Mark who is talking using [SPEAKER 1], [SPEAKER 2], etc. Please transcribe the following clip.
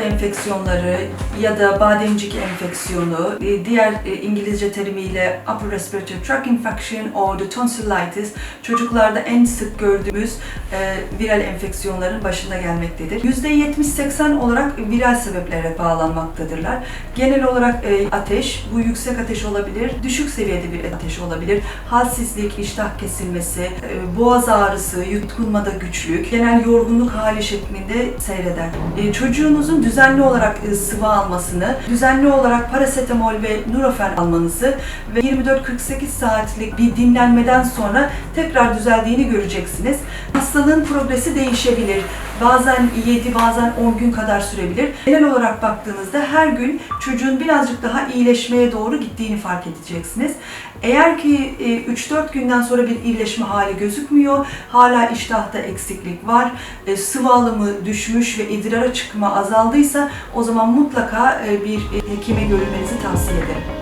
[SPEAKER 1] enfeksiyonları ya da bademcik enfeksiyonu, e, diğer e, İngilizce terimiyle upper respiratory tract infection or the tonsillitis çocuklarda en sık gördüğümüz e, viral enfeksiyonların başında gelmektedir. %70-80 olarak viral sebeplere bağlanmaktadırlar. Genel olarak ateş, bu yüksek ateş olabilir, düşük seviyede bir ateş olabilir, halsizlik, iştah kesilmesi, boğaz ağrısı, yutkunmada güçlük, genel yorgunluk hali şeklinde seyreder. E, düzenli olarak e, sıvı almasını, düzenli olarak parasetamol ve nurofen almanızı ve 24-48 saatlik bir dinlenmeden sonra tekrar düzeldiğini göreceksiniz. Hastalığın progresi değişebilir. Bazen 7, bazen 10 gün kadar sürebilir. Genel olarak baktığınızda her gün çocuğun birazcık daha iyileşmeye doğru gittiğini fark edeceksiniz. Eğer ki e, 3-4 günden sonra bir iyileşme hali gözükmüyor, hala iştahta eksiklik var, e, sıvı alımı düşmüş ve idrara çıkma azaldıysa o zaman mutlaka e, bir hekime görülmenizi tavsiye ederim.